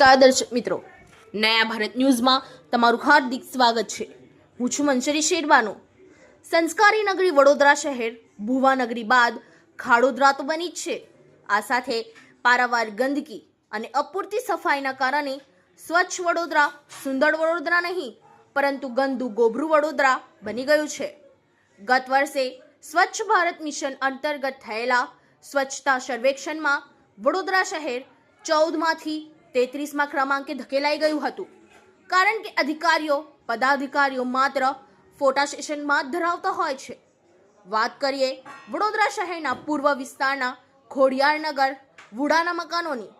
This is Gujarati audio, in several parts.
નમસ્કાર દર્શક મિત્રો. નયા ભારત ન્યૂઝમાં તમારું હાર્દિક સ્વાગત છે. હું છું મંચરી શેરવાનો. સંસ્કારી નગરી વડોદરા શહેર, ભુવા નગરી બાદ ખાડોદરા તો બની જ છે. આ સાથે પારાવાર ગંદકી અને અપૂરતી સફાઈના કારણે સ્વચ્છ વડોદરા, સુંદર વડોદરા નહીં, પરંતુ ગંદુ ગોબરું વડોદરા બની ગયું છે. ગત વર્ષે સ્વચ્છ ભારત મિશન અંતર્ગત થયેલા સ્વચ્છતા સર્વેક્ષણમાં વડોદરા શહેર ચૌદમાંથી તેત્રીસમાં ક્રમાંકે ધકેલાઈ ગયું હતું. કારણ કે અધિકારીઓ, પદાધિકારીઓ માત્ર ફોટા સેશનમાં ધરાવતા હોય છે. વાત કરીએ વડોદરા શહેરના પૂર્વ વિસ્તારના ખોડિયારનગર, વુડાના મકાનોની.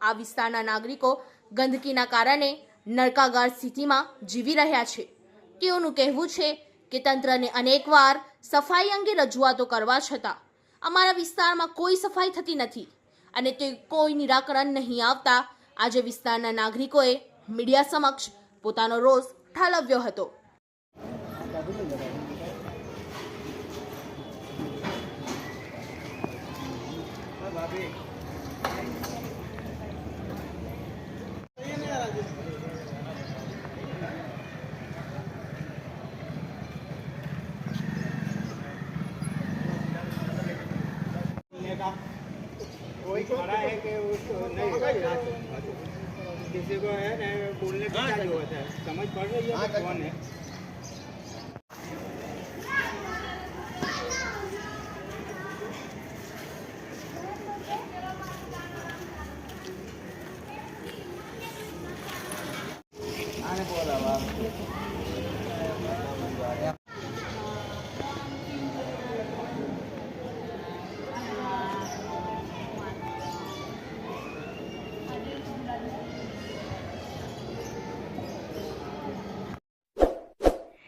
આ વિસ્તારના નાગરિકો ગંદકીના કારણે નરકાગાર સ્થિતિમાં જીવી રહ્યા છે. તેઓનું કહેવું છે કે તંત્રને અનેકવાર સફાઈ અંગે રજૂઆતો કરવા છતાં અમારા વિસ્તારમાં કોઈ સફાઈ થતી નથી અને તે કોઈ નિરાકરણ નહીં આવતા આજે વિસ્તારના નાગરિકોએ મીડિયા સમક્ષ પોતાનો રોષ ઠાલવ્યો હતો का कोई खड़ा है कि उसको नहीं किसी को है ना बोलने का क्या जो होता है समझ पड़ रही है कि कौन है आने बोला बाप